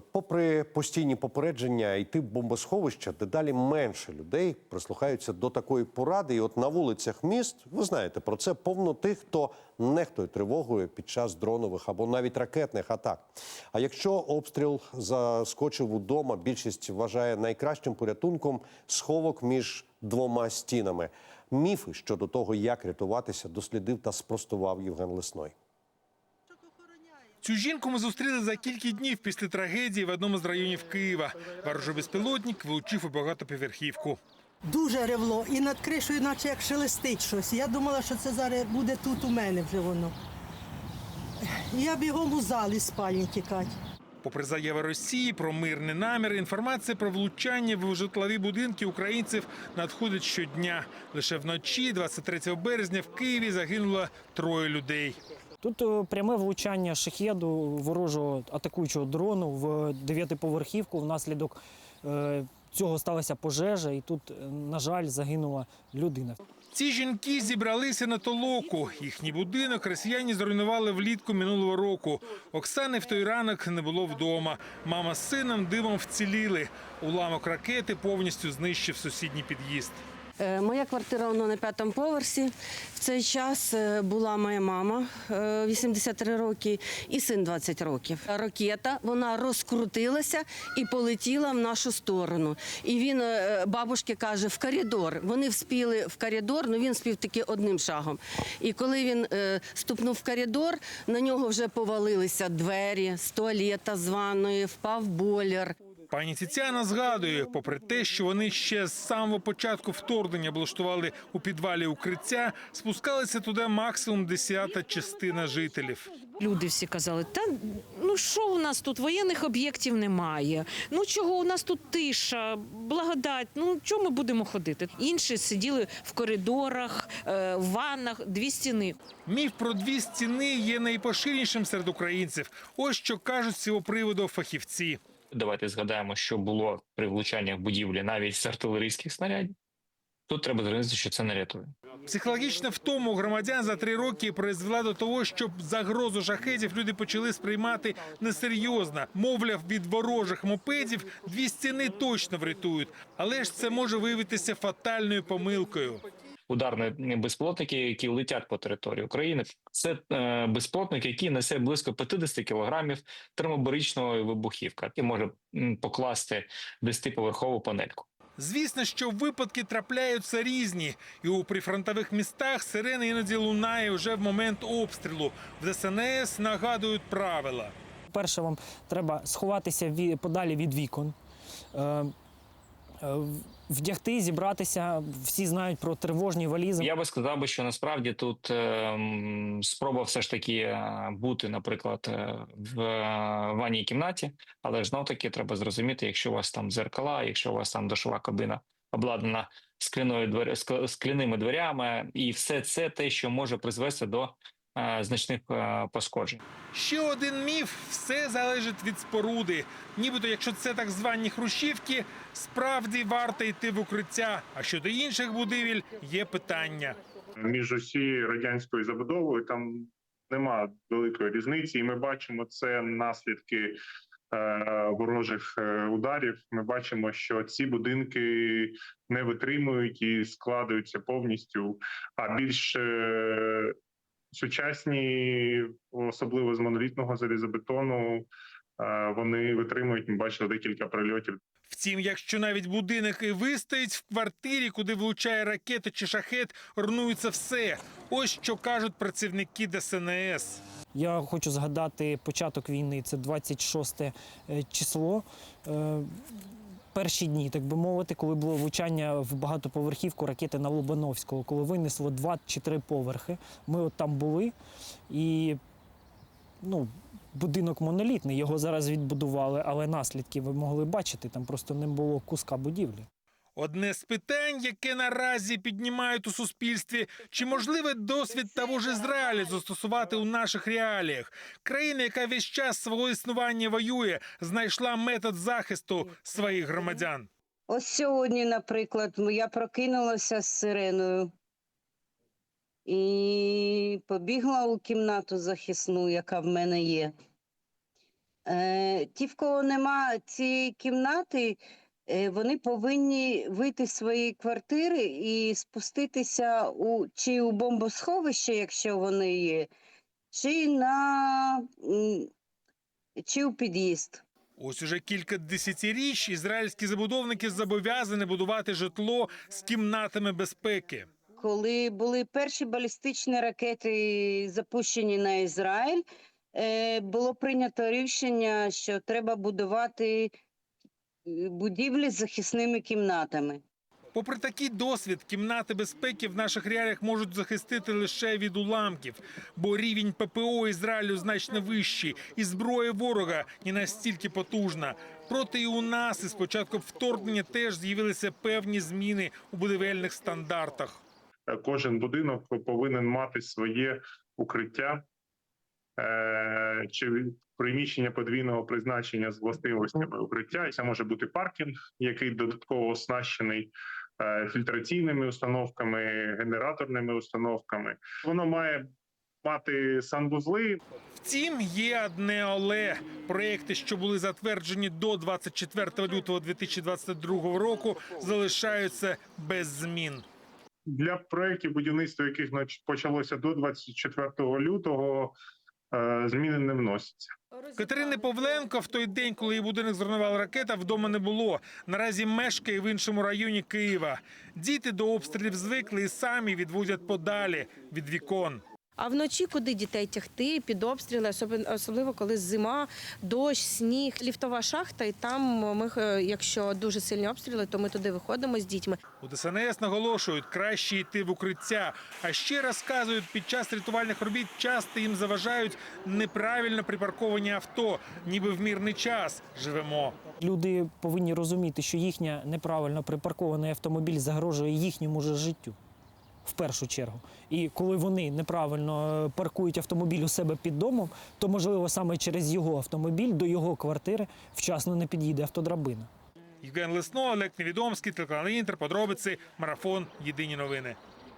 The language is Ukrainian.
Попри постійні попередження йти в бомбосховища, дедалі менше людей прислухаються до такої поради. І от на вулицях міст, ви знаєте про це, повно тих, хто нехтує тривогою під час дронових або навіть ракетних атак. А якщо обстріл заскочив удома, більшість вважає найкращим порятунком сховок між двома стінами. Міфи щодо того, як рятуватися, дослідив та спростував Євген Лесной. Цю жінку ми зустріли за кілька днів після трагедії в одному з районів Києва. Ворожий безпілотник влучив у багатоповерхівку. Дуже ревло, і над кришою, наче як шелестить щось. Я думала, що це зараз буде тут у мене вже воно. Я бігом у залі спальні тікати. Попри заяви Росії про мирний намір, інформація про влучання в житлові будинки українців надходить щодня. Лише вночі, 23 березня, в Києві загинуло троє людей. Тут е, пряме влучання шахеду ворожого атакуючого дрону в дев'ятиповерхівку. Внаслідок е, цього сталася пожежа, і тут, е, на жаль, загинула людина. Ці жінки зібралися на толоку. Їхній будинок росіяни зруйнували влітку минулого року. Оксани в той ранок не було вдома. Мама з сином дивом вціліли. Уламок ракети повністю знищив сусідній під'їзд. Е, Моя квартира воно на п'ятому поверсі. В цей час е, була моя мама е, 83 роки і син 20 років. Ракета вона розкрутилася і полетіла в нашу сторону. І він е, бабушки каже, в коридор. Вони вспіли в коридор, ну він спів таки одним шагом. І коли він е, ступнув в коридор, на нього вже повалилися двері з туалета, з ванної, впав бойлер. Пані Тетяна згадує, попри те, що вони ще з самого початку вторгнення облаштували у підвалі укриття, спускалися туди максимум десята частина жителів. Люди всі казали, та ну що у нас тут воєнних об'єктів немає. Ну чого у нас тут тиша, благодать. Ну чого ми будемо ходити? Інші сиділи в коридорах, е, в ваннах, дві стіни. Міф про дві стіни є найпоширенішим серед українців. Ось що кажуть з цього приводу фахівці. Давайте згадаємо, що було при влучаннях будівлі навіть з артилерійських снарядів. Тут треба зрозуміти, що це не рятує. Психологічна втома у громадян за три роки призвела до того, щоб загрозу шахетів люди почали сприймати несерйозно. Мовляв, від ворожих мопедів дві стіни точно врятують, але ж це може виявитися фатальною помилкою. Ударні безпілотники, які летять по території України, це е, безпілотник, який несе близько 50 кілограмів термобаричного вибухівка, і може покласти 10-поверхову панельку. Звісно, що випадки трапляються різні, і у прифронтових містах сирени іноді лунає вже в момент обстрілу. В ДСНС нагадують правила. Перше, вам треба сховатися подалі від вікон. Е, Вдягти, зібратися, всі знають про тривожні валізи. Я би сказав би, що насправді тут е, спроба все ж таки е, бути, наприклад, в ванній кімнаті, але знов таки треба зрозуміти, якщо у вас там дзеркала, якщо у вас там душова кабина обладнана скляною двер... скляними дверями, і все це те, що може призвести до значних е, пошкоджень. Ще один міф: все залежить від споруди. Нібито, якщо це так звані хрущівки, справді варто йти в укриття. А щодо інших будівель є питання. між усією радянською забудовою там нема великої різниці, і ми бачимо це наслідки е, ворожих е, ударів. Ми бачимо, що ці будинки не витримують і складаються повністю. А більш е, сучасні, особливо з монолітного залізобетону, е, вони витримують. Ми бачили декілька прильотів Втім, якщо навіть будинок і вистоїть в квартирі, куди влучає ракета чи шахет, руйнується все. Ось що кажуть працівники ДСНС. Я хочу згадати початок війни, це 26 е, число. Перші дні, так би мовити, коли було влучання в багатоповерхівку ракети на Лобановського, коли винесло два чи три поверхи. Ми от там були, і ну, будинок монолітний, його зараз відбудували, але наслідки ви могли бачити, там просто не було куска будівлі. Одне з питань, яке наразі піднімають у суспільстві, чи можливе досвід того ж Ізраїлю застосувати у наших реаліях? Країна, яка весь час свого існування воює, знайшла метод захисту своїх громадян. Ось сьогодні, наприклад, я прокинулася з сиреною і побігла у кімнату захисну, яка в мене є. Е, ті, в кого нема цієї кімнати, вони повинні вийти з своєї квартири і спуститися у чи у бомбосховище, якщо вони є, чи на чи у під'їзд. Ось уже кілька десятиріч ізраїльські забудовники зобов'язані будувати житло з кімнатами безпеки. Коли були перші балістичні ракети запущені на Ізраїль, е, було прийнято рішення, що треба будувати е, будівлі з захисними кімнатами. Попри такий досвід, кімнати безпеки в наших реаліях можуть захистити лише від уламків, бо рівень ППО Ізраїлю значно вищий, і зброя ворога не настільки потужна. Проте і у нас із початку вторгнення теж з'явилися певні зміни у будівельних стандартах. Е, Кожен будинок повинен мати своє укриття е, чи приміщення подвійного призначення з властивостями укриття. І Це може бути паркінг, який додатково оснащений е, фільтраційними установками, генераторними установками. Воно має мати санвузли, Втім, є одне але проекти, що були затверджені до 24 лютого 2022 року, залишаються без змін. для проєктів будівництва, яких почалося до 24 лютого, е, зміни не вносяться. Катерини Павленко в той день, коли її будинок зруйнувала ракета, вдома не було. Наразі мешкає в іншому районі Києва. Діти до обстрілів звикли і самі відвозять подалі від вікон. А вночі куди дітей тягти під обстріли, особи- особливо коли зима, дощ, сніг, ліфтова шахта, і там ми, е, якщо дуже сильні обстріли, то ми туди виходимо з дітьми. У ДСНС наголошують, краще йти в укриття. А ще розказують, під час рятувальних робіт часто їм заважають неправильно припарковані авто, ніби в мірний час живемо. Люди повинні розуміти, що їхня неправильно припаркований автомобіль загрожує їхньому же життю. В першу чергу. І коли вони неправильно е, паркують автомобіль у себе під домом, то можливо саме через його автомобіль до його квартири вчасно не під'їде автодрабина. Євген Лесно, Олег Невідомський, телеканал Інтер, подробиці, марафон, єдині новини.